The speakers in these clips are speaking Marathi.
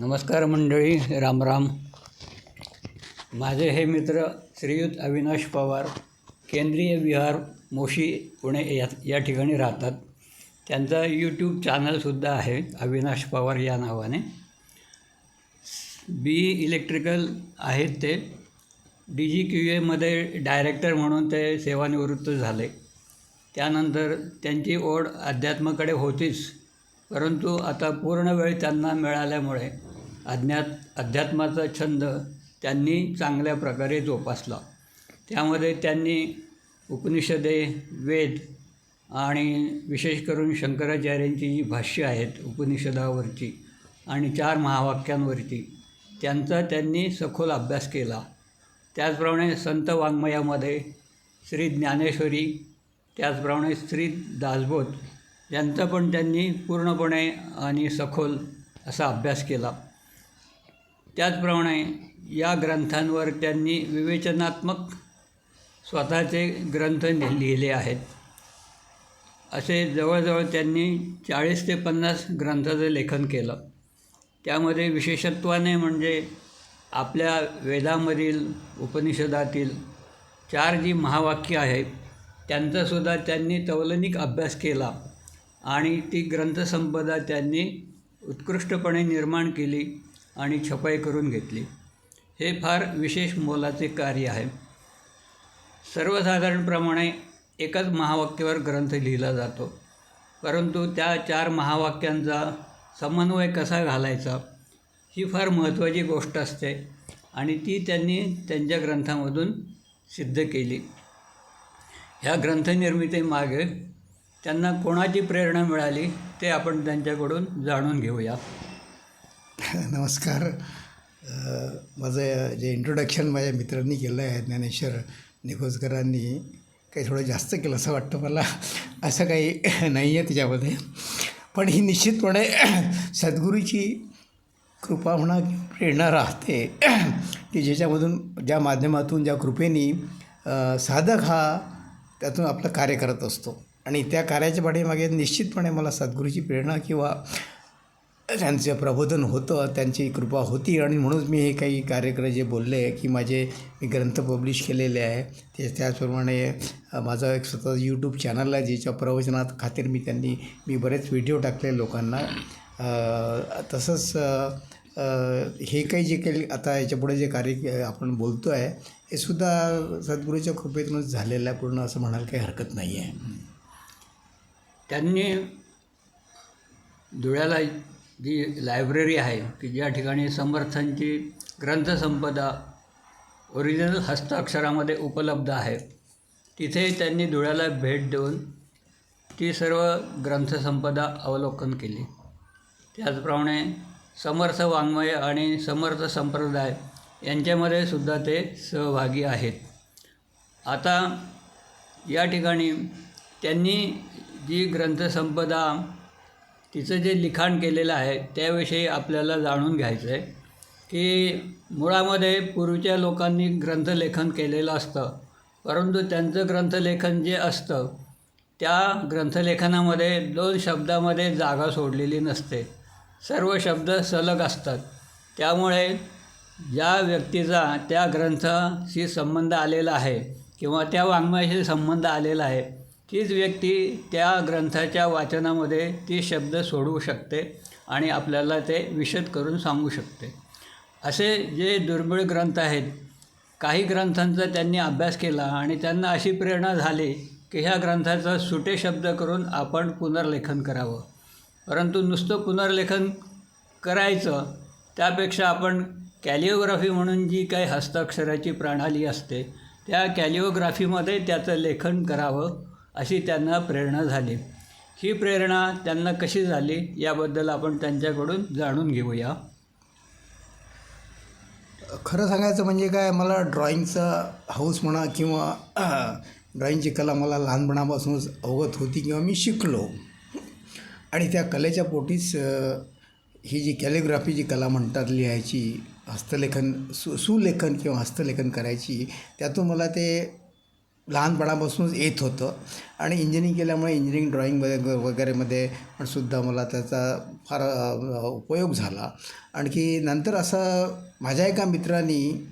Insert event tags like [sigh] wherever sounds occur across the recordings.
नमस्कार मंडळी राम राम. माझे हे मित्र श्रीयुत अविनाश पवार केंद्रीय विहार मोशी पुणे या या ठिकाणी राहतात. त्यांचा यूट्यूब चॅनलसुद्धा आहे अविनाश पवार या नावाने. बी इलेक्ट्रिकल आहेत ते. डी जी क्यू एमध्ये डायरेक्टर म्हणून ते सेवानिवृत्त झाले. त्यानंतर त्यांची ओढ अध्यात्माकडे होतीच. परंतु आता पूर्ण वेळ त्यांना मिळाल्यामुळे अज्ञात अध्यात्माचा छंद त्यांनी चांगल्या प्रकारे जोपासला. त्यामध्ये त्यांनी उपनिषदे वेद आणि विशेष करून शंकराचार्यांची जी भाष्य आहेत उपनिषदावरची आणि चार महावाक्यांवरची त्यांचा त्यांनी सखोल अभ्यास केला. त्याचप्रमाणे संत वाङ्मयामध्ये श्री ज्ञानेश्वरी त्याचप्रमाणे श्री दासबोध यांचा पण त्यांनी पूर्णपणे आणि सखोल असा अभ्यास केला. त्याचप्रमाणे या ग्रंथांवर त्यांनी विवेचनात्मक स्वतःचे ग्रंथ लिहिले आहेत. असे जवळजवळ त्यांनी चाळीस ते पन्नास ग्रंथाचं लेखन केलं. त्यामध्ये विशेषत्वाने म्हणजे आपल्या वेदामधील उपनिषदातील चार जी महावाक्य आहेत त्यांचासुद्धा त्यांनी तौलनिक अभ्यास केला आणि ती ग्रंथसंपदा त्यांनी उत्कृष्टपणे निर्माण केली. आणि छपाई करून घेतली. हे फार विशेष मोलाचे कार्य आहे. सर्वसाधारणप्रमाणे एकाच महावाक्यावर ग्रंथ लिहिला जातो. परंतु त्या चार महावाक्यांचा समन्वय कसा घालायचा ही फार महत्त्वाची गोष्ट असते आणि ती त्यांनी त्यांच्या ग्रंथामधून सिद्ध केली. ह्या ग्रंथनिर्मितीमागे त्यांना कोणाची प्रेरणा मिळाली ते आपण त्यांच्याकडून जाणून घेऊया. [laughs] नमस्कार. माझं जे इंट्रोडक्शन माझ्या मित्रांनी केलं आहे ज्ञानेश्वर निकोजकरांनी काही थोडं जास्त केलं असं वाटतं मला. असं काही [laughs] नाही आहे त्याच्यामध्ये पण ही निश्चितपणे [clears throat] सद्गुरूची कृपा म्हणा प्रेरणा राहते. [clears throat] की ज्याच्यामधून ज्या माध्यमातून ज्या कृपेनी साधक हा त्यातून आपलं कार्य करत असतो. आणि त्या कार्याच्या पाठीमागे निश्चितपणे मला सद्गुरूची प्रेरणा किंवा त्यांचं प्रबोधन होतं त्यांची कृपा होती. आणि म्हणूनच मी हे काही कार्यक्रम जे बोलले की माझे मी ग्रंथ पब्लिश केलेले आहे ते त्याचप्रमाणे माझा माझं एक स्वतः यूट्यूब चॅनल आहे ज्याच्या प्रवचनात खातीर मी त्यांनी मी बरेच व्हिडिओ टाकले लोकांना. तसंच हे काही जे काही आता याच्यापुढे जे कार्य आपण बोलतो आहे हे सुद्धा सद्गुरूच्या कृपेतूनच झालेलं आहे. पूर्ण असं म्हणायला काही हरकत नाही आहे त्यांनी धुळ्याला जी लायब्ररी आहे की ज्या ठिकाणी समर्थांची ग्रंथसंपदा ओरिजिनल हस्ताक्षरामध्ये उपलब्ध आहे तिथे त्यांनी धुळ्याला भेट देऊन ती सर्व ग्रंथसंपदा अवलोकन केली. त्याचप्रमाणे समर्थ वाङ्मय आणि समर्थ संप्रदाय यांच्यामध्ये सुद्धा ते सहभागी आहेत. आता या ठिकाणी त्यांनी जी ग्रंथसंपदा तिचं जे लिखाण केलेलं आहे त्याविषयी आपल्याला जाणून घ्यायचं आहे की मुळामध्ये पूर्वीच्या लोकांनी ग्रंथलेखन केलेलं असतं परंतु त्यांचं ग्रंथलेखन जे असतं त्या ग्रंथलेखनामध्ये दोन शब्दामध्ये जागा सोडलेली नसते. सर्व शब्द सलग असतात. त्यामुळे ज्या व्यक्तीचा त्या ग्रंथाशी संबंध आलेला आहे किंवा त्या वाङ्मयाशी संबंध आलेला आहे तीच व्यक्ती त्या ग्रंथाच्या वाचनामध्ये ती शब्द सोडवू शकते आणि आपल्याला ते विशद करून सांगू शकते. असे जे दुर्मिळ ग्रंथ आहेत काही ग्रंथांचा त्यांनी अभ्यास केला आणि त्यांना अशी प्रेरणा झाली की ह्या ग्रंथाचा सुटे शब्द करून आपण पुनर्लेखन करावं. परंतु नुसतं पुनर्लेखन करायचं त्यापेक्षा आपण कॅलिओग्राफी म्हणून जी काही हस्ताक्षराची प्रणाली असते त्या कॅलिओग्राफीमध्ये त्याचं लेखन करावं अशी त्यांना प्रेरणा झाली. ही प्रेरणा त्यांना कशी झाली याबद्दल आपण त्यांच्याकडून जाणून घेऊया. खरं सांगायचं म्हणजे काय मला ड्रॉइंगचा हौस म्हणा किंवा [clears throat] ड्रॉइंगची कला मला लहानपणापासूनच अवगत होती किंवा मी शिकलो. आणि त्या कलेच्या पोटीस ही जी कॅलिग्राफी जी कला म्हणतात लिहायची हस्तलेखन सु सुलेखन किंवा हस्तलेखन करायची त्यातून मला ते लहानपणापासूनच येत होतं. आणि इंजिनिअरिंग केल्यामुळे इंजिनिअरिंग ड्रॉईंगमध्ये वगैरेमध्ये पण सुद्धा मला त्याचा फार उपयोग झाला. आणखी नंतर असं माझ्या एका मित्रांनी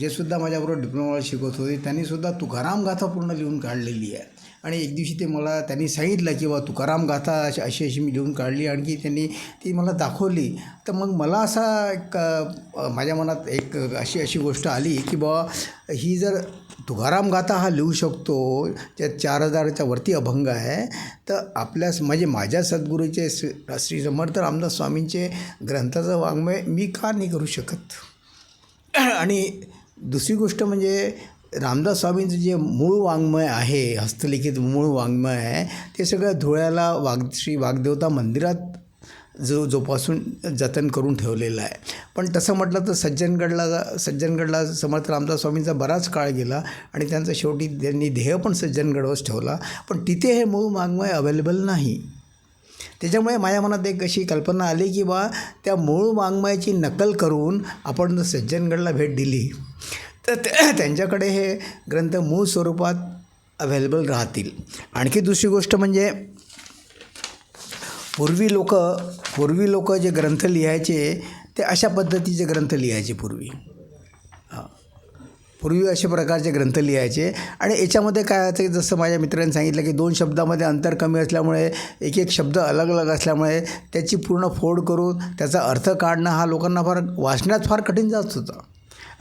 जे सुद्धा माझ्याबरोबर डिप्लोमाला शिकवत होते त्यांनीसुद्धा तुकाराम गाथा पूर्ण लिहून काढलेली आहे. आणि एक दिवशी ते मला त्यांनी सांगितलं की बा तुकाराम गाथा अशी अशी अशी मी लिहून काढली आणखी त्यांनी ती मला दाखवली. तर मग मला असा एक माझ्या मनात एक अशी अशी गोष्ट आली की बा ही जर तुकाराम गाथा हा लिहू शकतो त्यात चार हजाराच्या वरती अभंग आहे तर आपल्यास म्हणजे माझ्या सद्गुरूचे श्री श्री समर्थ रामदास स्वामींचे ग्रंथाचं वाङ्मय मी का नाही करू शकत? [clears throat] आणि दुसरी गोष्ट म्हणजे रामदास स्वामींचं जे मूळ वाङ्मय आहे हस्तलिखित मूळ वाङ्मय आहे ते सगळं धुळ्याला वाघ श्री वाग्देवता मंदिरात जो जोपासून जतन करून ठेवलेलं आहे. पण तसं म्हटलं तर सज्जनगडला सज्जनगडला समर्थ रामदास स्वामींचा बराच काळ गेला आणि त्यांचा शेवटी त्यांनी ध्येय पण सज्जनगडवरच ठेवला. पण तिथे हे मूळ वाङ्मय अवेलेबल नाही. त्याच्यामुळे माझ्या मनात एक अशी कल्पना आली की बा त्या मूळ वाङ्मयाची नकल करून आपण जर सज्जनगडला भेट दिली. तर त्या- [clears throat] त्यांच्याकडे हे ग्रंथ मूळ स्वरूपात अवेलेबल राहतील. आणखी दुसरी गोष्ट म्हणजे पूर्वी लोक पूर्वी लोक जे ग्रंथ लिहायचे ते अशा पद्धतीचे ग्रंथ लिहायचे पूर्वी. हां. पूर्वी अशा प्रकारचे ग्रंथ लिहायचे. आणि याच्यामध्ये काय होतं की जसं माझ्या मित्रांनी सांगितलं की दोन शब्दामध्ये अंतर कमी असल्यामुळे एक एक शब्द अलग अलग असल्यामुळे त्याची पूर्ण फोड करून त्याचा अर्थ काढणं हा लोकांना फार वाचण्यात फार कठीण जात होता.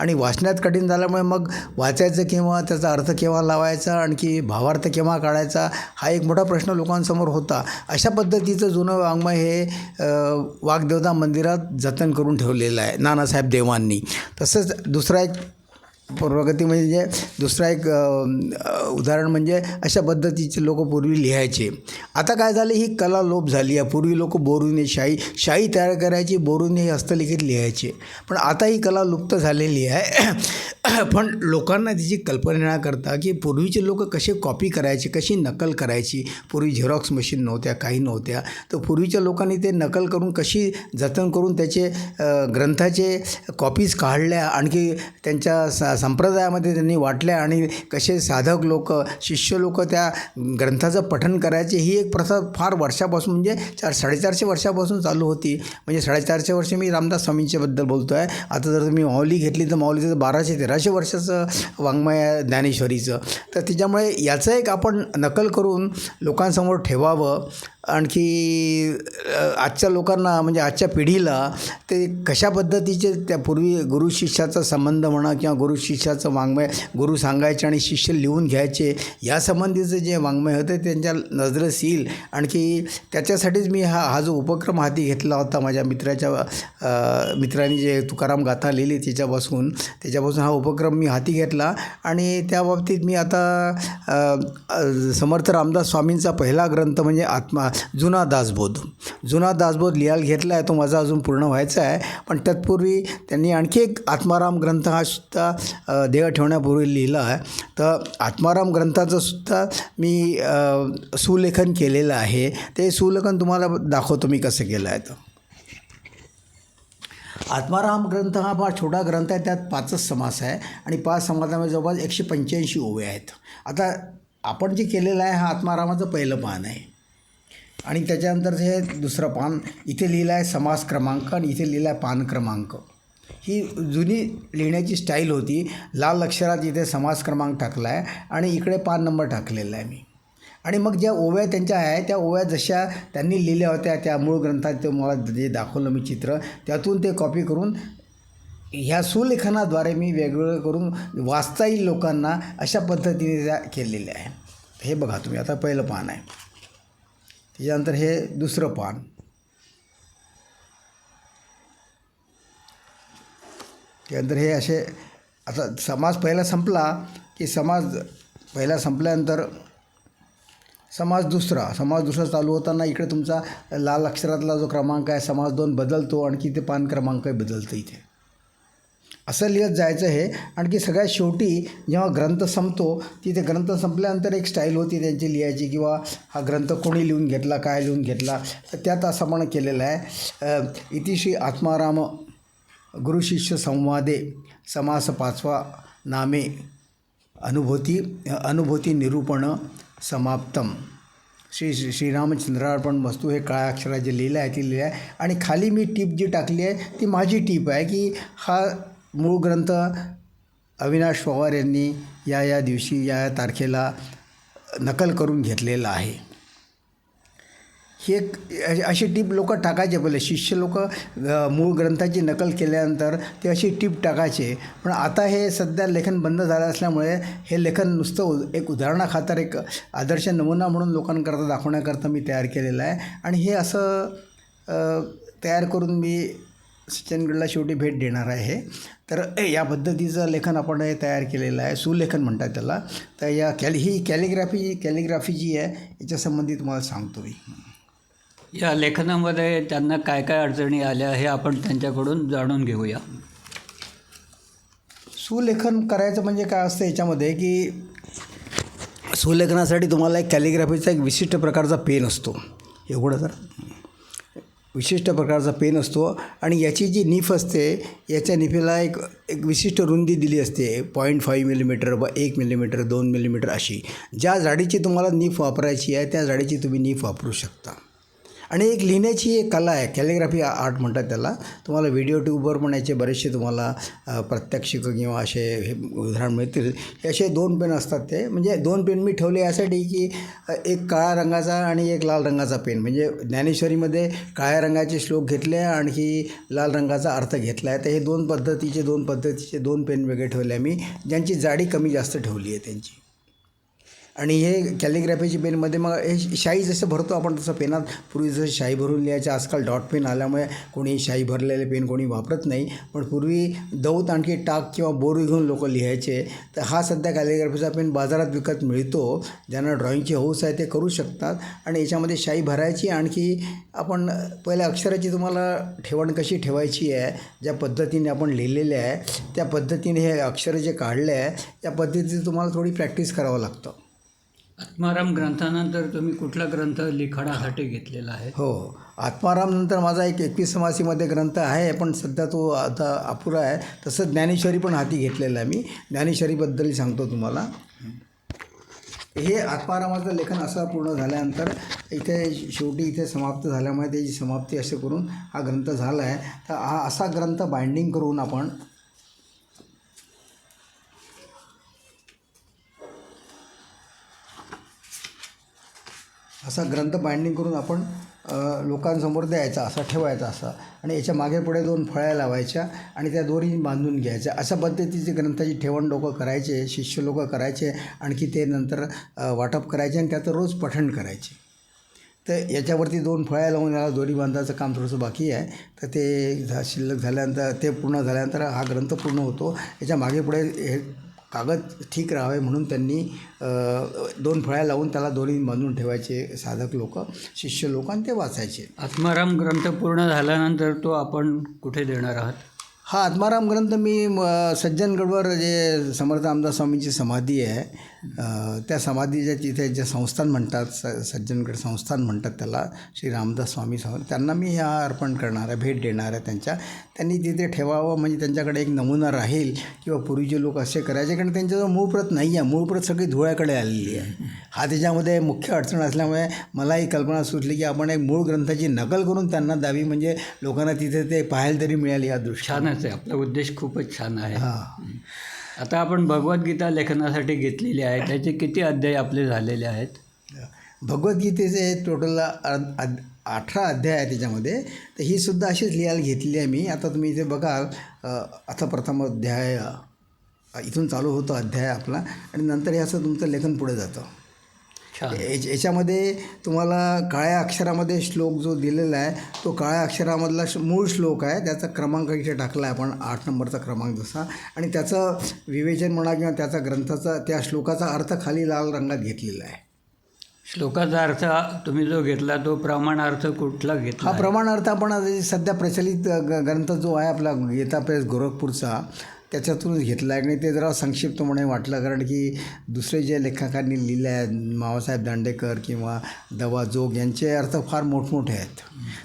आणि वाचण्यात कठीण झाल्यामुळे मग वाचायचं केव्हा त्याचा अर्थ केव्हा लावायचा आणखी भावार्थ केव्हा काढायचा हा एक मोठा प्रश्न लोकांसमोर होता. अशा पद्धतीचं जुनं वाङ्मय हे वाग्देवता मंदिरात जतन करून ठेवलेलं आहे नानासाहेब देवांनी. तसंच दुसरा एक प्रगती म्हणजे दुसरा एक उदाहरण म्हणजे अशा पद्धतीचे लोक पूर्वी लिहायचे. आता काय झालं ही कला लोप झाली. आहे पूर्वी लोक बोरूने शाई शाई तयार करायची बोरूने हस्तलिखित लिहायचे. पण आता ही कला लुप्त झालेली आहे. [clears throat] पण लोकांना तिची कल्पना करता की पूर्वीचे लोक कसे कॉपी करायचे कशी नकल करायची? पूर्वी झेरॉक्स मशीन नव्हत्या काही नव्हत्या. तर पूर्वीच्या लोकांनी ते नकल करून कशी जतन करून त्याचे ग्रंथाचे कॉपीज काढल्या आणखी त्यांच्या सा संप्रदायामध्ये त्यांनी वाटल्या आणि कसे साधक लोक शिष्य लोक त्या ग्रंथाचं पठण करायचे ही एक प्रथा फार वर्षापासून म्हणजे चार साडेचारशे वर्षापासून चालू होती. म्हणजे साडेचारशे वर्ष मी रामदास स्वामींच्याबद्दल बोलतो आहे आता जर तुम्ही माऊली घेतली तर माऊलीचं बाराशे तेराशे वर्षाचं वाङ्मय आहे ज्ञानेश्वरीचं. तर त्याच्यामुळे याचं एक आपण नकल करून लोकांसमोर ठेवावं. आणखी आजच्या लोकांना म्हणजे आजच्या पिढीला ते कशा पद्धतीचे त्या पूर्वी गुरु शिष्याचा संबंध म्हणा किंवा गुरु शिष्याचं वाङ्मय गुरु सांगायचे आणि शिष्य लिहून घ्यायचे यासंबंधीचं जे वाङ्मय होतं त्यांच्या नजरेस येईल. आणखी त्याच्यासाठीच मी हा हा जो उपक्रम हाती घेतला होता माझ्या मित्राच्या मित्रांनी जे तुकाराम गाथा लिहिली त्याच्यापासून त्याच्यापासून हा उपक्रम मी हाती घेतला. आणि त्या बाबतीत मी आता समर्थ रामदास स्वामींचा पहिला ग्रंथ म्हणजे आत्मा जुना दासबोध. जुना दासबोध लिहायला घेतला आहे तो माझा अजून पूर्ण व्हायचा आहे. पण तत्पूर्वी त्यांनी आणखी एक आत्माराम ग्रंथ हा सुद्धा देह ठेवण्यापूर्वी लिहिलं आहे. तर आत्माराम ग्रंथाचं सुद्धा मी सुलेखन केलेलं आहे. ते सुलेखन तुम्हाला दाखवतो मी कसं केलं आहे तर. आत्माराम ग्रंथ हा फार छोटा ग्रंथ आहे. त्यात पाचच समास आहे आणि पाच समासामध्ये जवळपास एकशे पंच्याऐंशी ओवे आहेत. आता आपण जे केलेलं आहे हा आत्मारामाचं पहिलं पान आहे. आणि त्याच्यानंतर हे दुसरं पान इथे लिहिलं आहे समास क्रमांक आणि इथे लिहिलं आहे पान क्रमांक. ही जुनी लिहिण्याची स्टाईल होती. लाल अक्षरात इथे समास क्रमांक टाकला आहे आणि इकडे पान नंबर टाकलेला आहे मी. आणि मग ज्या ओव्या त्यांच्या आहे त्या ओव्या जशा त्यांनी लिहिल्या होत्या त्या मूळ ग्रंथात ते मला जे दाखवलं मी चित्र त्यातून ते कॉपी करून ह्या सुलेखनाद्वारे मी वेगवेगळं करून वाचता येईल लोकांना अशा पद्धतीने त्या केलेल्या आहे हे बघा तुम्ही आता पहिलं पान आहे. त्याच्यानंतर हे दुसरं पान. त्यानंतर हे असे आता समाज पहिला संपला की समाज पहिला संपल्यानंतर समाज दुसरा समाज दुसरा चालू होताना इकडे तुमचा लाल अक्षरातला जो क्रमांक आहे समाज दोन बदलतो आणखी ते पान क्रमांकही बदलतं इथे. असं लिहित जायचं हे. आणखी सगळ्यात शेवटी जेव्हा ग्रंथ संपतो तिथे ग्रंथ संपल्यानंतर एक स्टाईल होती त्यांची लिहायची किंवा हा ग्रंथ कोणी लिहून घेतला काय लिहून घेतला तर त्यात असं आपण केलेलं आहे अ, इतिश्री आत्माराम गुरुशिष्य संवादे समास पाचवा नामे अनुभूती अनुभूती निरूपण समाप्तम। श्री श्री श्रीरामचंद्रार्पण वस्तू हे काळ्या अक्षरात जे लिहिलं आहे ती लिहिलं आहे. आणि खाली मी टीप जी टाकली आहे ती माझी टीप आहे की हा मूळ ग्रंथ अविनाश पवार यांनी या या दिवशी या या तारखेला नकल करून घेतलेला आहे. ही एक अशी- टीप लोक टाकायचे पहिले. शिष्य लोक मूळ ग्रंथाची नकल केल्यानंतर ते अशी टीप टाकायचे. पण आता हे सध्या लेखन बंद झालं असल्यामुळे हे लेखन नुसतं एक उदाहरणाखातर एक आदर्श नमुना म्हणून लोकांकरता दाखवण्याकरता मी तयार केलेलं आहे. आणि हे असं तयार करून मी सज्जनगडला शेवटी भेट देणार आहे. तर या पद्धतीचं लेखन आपण हे तयार केलेलं आहे. सुलेखन म्हणतात त्याला. तर या कॅली ही कॅलिग्राफी कॅलिग्राफी जी आहे याच्यासंबंधी तुम्हाला सांगतो मी. या लेखनामध्ये त्यांना काय काय अडचणी आल्या हे आपण त्यांच्याकडून जाणून घेऊया. सुलेखन करायचं म्हणजे काय असतं याच्यामध्ये की सुलेखनासाठी तुम्हाला एक कॅलिग्राफीचा एक विशिष्ट प्रकारचा पेन असतो. एवढं तर. विशिष्ट प्रकारचा पेन असतो आणि याची जी नीफ असते याच्या निफेला एक एक विशिष्ट रुंदी दिली असते. पॉईंट फाईव्ह मिलीमीटर व एक मिलीमीटर दोन मिलीमीटर अशी. ज्या जाडीची तुम्हाला नीफ वापरायची आहे त्या जाडीची तुम्ही नीफ वापरू शकता. आणि एक लिहिण्याची एक कला आहे. कॅलिग्राफी आर्ट म्हणतात त्याला. तुम्हाला व्हिडिओ ट्यूबवर पण याचे बरेचसे तुम्हाला अ, प्रात्यक्षिक किंवा असे हे उदाहरण मिळतील. हे असे दोन पेन असतात ते. म्हणजे दोन पेन मी ठेवले यासाठी की एक काळ्या रंगाचा आणि एक लाल रंगाचा पेन. म्हणजे ज्ञानेश्वरीमध्ये काळ्या रंगाचे श्लोक घेतले आणखी लाल रंगाचा अर्थ घेतला आहे तर हे दोन पद्धतीचे दोन पद्धतीचे दोन पेन वेगळे ठेवले आहे मी ज्यांची जाडी कमी जास्त ठेवली आहे त्यांची. आणि हे कॅलिग्राफीची पेनमध्ये मग हे शाई जसं भरतो आपण तसं पेनात. पूर्वी जसं शाई भरून लिहायचं आजकाल डॉट पेन आल्यामुळे कोणी शाई भरलेले पेन कोणी वापरत नाही. पण पूर्वी दौत आणखी टाक किंवा बोर घेऊन लोक लिहायचे. तर हा सध्या कॅलिग्राफीचा पेन बाजारात विकत मिळतो. ज्यांना ड्रॉईंगची हौस आहे ते करू शकतात. आणि याच्यामध्ये शाई भरायची आणखी आपण पहिल्या अक्षराची तुम्हाला ठेवण कशी ठेवायची आहे ज्या पद्धतीने आपण लिहिलेले आहे त्या पद्धतीने हे अक्षर जे काढले आहे त्या पद्धतीचं तुम्हाला थोडी प्रॅक्टिस करावं लागतं. आत्माराम ग्रंथानंतर तुम्ही कुठला ग्रंथ लिखाणासाठी घेतलेला आहे? हो. आत्माराम नंतर माझा एक एकवीस समासीमध्ये ग्रंथ आहे पण सध्या तो आता अपुरा आहे. तसं ज्ञानेश्वरी पण हाती घेतलेला आहे मी. ज्ञानेश्वरीबद्दल सांगतो तुम्हाला. हे आत्मारामाचं लेखन असं पूर्ण झाल्यानंतर इथे शेवटी इथे समाप्त झाल्यामुळे त्याची समाप्ती असे करून हा ग्रंथ झाला आहे. तर हा असा ग्रंथ बाइंडिंग करून आपण असा ग्रंथ बाइंडिंग करून आपण लोकांसमोर द्यायचा असा ठेवायचा असा. आणि याच्या मागे पुढे दोन फळ्या लावायच्या आणि त्या दोरी बांधून घ्यायच्या. अशा पद्धतीचे ग्रंथाची ठेवण लोक करायचे शिष्य लोक करायचे आणखी ते नंतर वाटप करायचे आणि त्याचं रोज पठण करायचे. तर याच्यावरती दोन फळ्या लावून याला दोरी बांधायचं काम थोडंसं बाकी आहे. तर ते झा शिल्लक झाल्यानंतर ते पूर्ण झाल्यानंतर हा ग्रंथ पूर्ण होतो. याच्या मागे पुढे हे कागद ठीक राहावे म्हणून त्यांनी दोन फळ्या लावून त्याला दोरी बांधून ठेवायचे साधक लोक शिष्य लोक आणि ते वाचायचे. आत्माराम ग्रंथ पूर्ण झाल्यानंतर तो आपण कुठे देणार आहात? हा आत्माराम ग्रंथ मी सज्जनगडवर जे समर्थ आमदार स्वामींची समाधी आहे त्या समाधीच्या तिथे जे संस्थान म्हणतात स सज्जनगड संस्थान म्हणतात त्याला श्री रामदास स्वामी स्वामी त्यांना मी हा अर्पण करणार आहे भेट देणार आहे त्यांच्या. त्यांनी तिथे ठेवावं म्हणजे त्यांच्याकडे एक नमुना राहील किंवा पूर्वीचे लोक असे करायचे कारण त्यांच्याजवळ मूळ प्रत नाही आहे मूळ प्रत सगळी धुळ्याकडे आलेली आहे. हा त्याच्यामध्ये मुख्य अडचण असल्यामुळे मला ही कल्पना सुचली की आपण एक मूळ ग्रंथाची नकल करून त्यांना द्यावी म्हणजे लोकांना तिथे ते पाहायला तरी मिळाली या दृष्टी छानच आहे आपला उद्देश खूपच छान आहे. हां. आता आपण भगवद्गीता लेखनासाठी घेतलेली आहे. त्याचे किती अध्याय आपले झालेले आहेत? भगवद्गीतेचे टोटल अठरा अध्याय आहे त्याच्यामध्ये. तर ही सुद्धा अशीच लिहायला घेतलेली आहे मी. आता तुम्ही इथे बघाल आता प्रथम अध्याय इथून चालू होतो अध्याय आपला. आणि नंतर हे असं तुमचं लेखन पुढे जातं. याच्यामध्ये तुम्हाला काळ्या अक्षरामध्ये श्लोक जो दिलेला आहे तो काळ्या अक्षरामधला मूळ श्लोक आहे. त्याचा क्रमांक इथे टाकला आहे आपण आठ नंबरचा क्रमांक जसा. आणि त्याचं विवेचन म्हणा किंवा त्याचा ग्रंथाचा त्या श्लोकाचा अर्थ खाली लाल रंगात घेतलेला आहे. श्लोकाचा अर्थ तुम्ही जो घेतला तो प्रमाणार्थ कुठला घेतला हा प्रमाणार्थ आपण सध्या प्रचलित ग- ग्रंथ जो आहे आपला गीता प्रेस गोरखपूरचा त्याच्यातूनच घेतलं आहे. आणि ते जरा संक्षिप्तपणे वाटलं कारण की दुसरे जे लेखकांनी लिहिले आहेत मावासाहेब दांडेकर किंवा दवा जोग यांचे अर्थ फार मोठमोठे आहेत.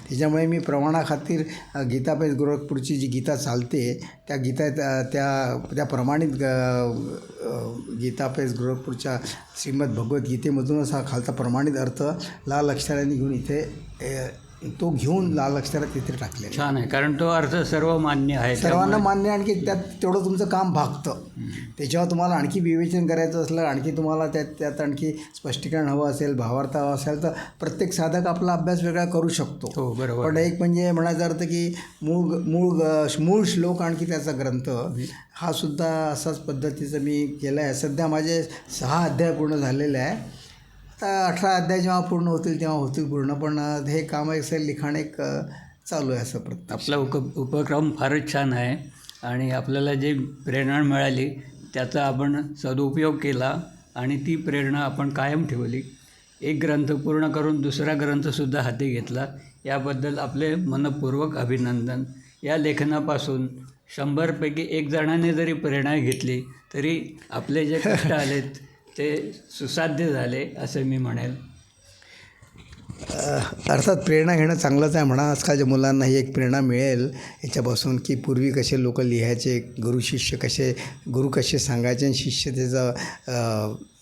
त्याच्यामुळे मी प्रमाणाखातीर गीतापेज गोरखपूरची जी गीता चालते त्या गीता त्या त्या प्रमाणित ग अ, गोरखपूरच्या श्रीमद भगवद्गीतेमधूनच हा खालचा प्रमाणित अर्थ लाल अक्षरांनी घेऊन इथे तो घेऊन लाल अक्षरात तिथे टाकले छान आहे कारण तो अर्थ सर्व मान्य आहे सर्वांना मान्य आणखी त्यात तेवढं तुमचं काम भागतं. त्याच्यावर तुम्हाला आणखी विवेचन करायचं असलं आणखी तुम्हाला त्यात त्यात आणखी स्पष्टीकरण हवं असेल भावार्थ हवा असेल तर प्रत्येक साधक आपला अभ्यास वेगळा करू शकतो. हो बरोबर. पण एक म्हणजे म्हणायचा अर्थ की मूळ मूळ मूळ श्लोक आणखी त्याचा ग्रंथ हा सुद्धा असाच पद्धतीचं मी केला आहे सध्या माझे सहा अध्याय पूर्ण झालेले आहे. आता अठरा अध्याय जेव्हा पूर्ण होतील तेव्हा होतील पूर्ण. पण हे काम एक लिखाण एक चालू आहे असं प्रत्येक आपला उप उपक्रम फारच छान आहे. आणि आपल्याला जी प्रेरणा मिळाली त्याचा आपण सदुपयोग केला आणि ती प्रेरणा आपण कायम ठेवली. एक ग्रंथ पूर्ण करून दुसरा ग्रंथसुद्धा हाती घेतला. याबद्दल आपले मनपूर्वक अभिनंदन. या लेखनापासून शंभरपैकी एक जणाने जरी प्रेरणा घेतली तरी आपले जे कष्ट आलेत [laughs] ते सुसाध्य झाले असं मी म्हणेल. अर्थात प्रेरणा घेणं चांगलंच आहे म्हणा. आजकालच्या मुलांना ही एक प्रेरणा मिळेल. याच्यापासून की पूर्वी कसे लोक लिहायचे गुरु शिष्य कसे गुरु कसे सांगायचे आणि शिष्य त्याचा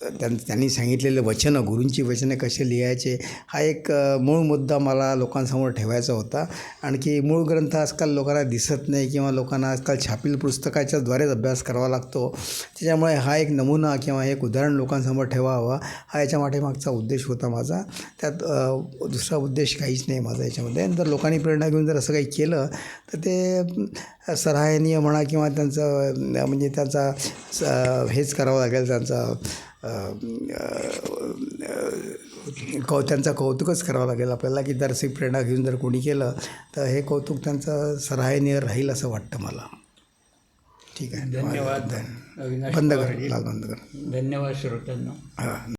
त्यां त्यांनी सांगितलेले वचनं गुरूंची वचनं कसे लिहायचे हा एक मूळ मुद्दा मला लोकांसमोर ठेवायचा होता. आणखी मूळ ग्रंथ आजकाल लोकांना दिसत नाही किंवा लोकांना आजकाल छापील पुस्तकाच्याद्वारेच अभ्यास करावा लागतो. त्याच्यामुळे हा एक नमुना किंवा एक उदाहरण लोकांसमोर ठेवावा हा याच्या मागचा उद्देश होता माझा. त्यात दुसरा उद्देश काहीच नाही माझा याच्यामध्ये. जर लोकांनी प्रेरणा घेऊन जर असं काही केलं तर ते सराहनीय म्हणा किंवा त्यांचं म्हणजे त्यांचा स- हेच करावं लागेल त्यांचा कौ त्यांचं कौतुकच करावं लागेल आपल्याला की अशी प्रेरणा घेऊन जर कोणी केलं तर हे कौतुक त्यांचं सराहनीय राहील असं वाटतं मला. ठीक आहे. धन्यवाद. बंद. कर. लाल बंद कर. धन्यवाद श्रोत्यांना. हां.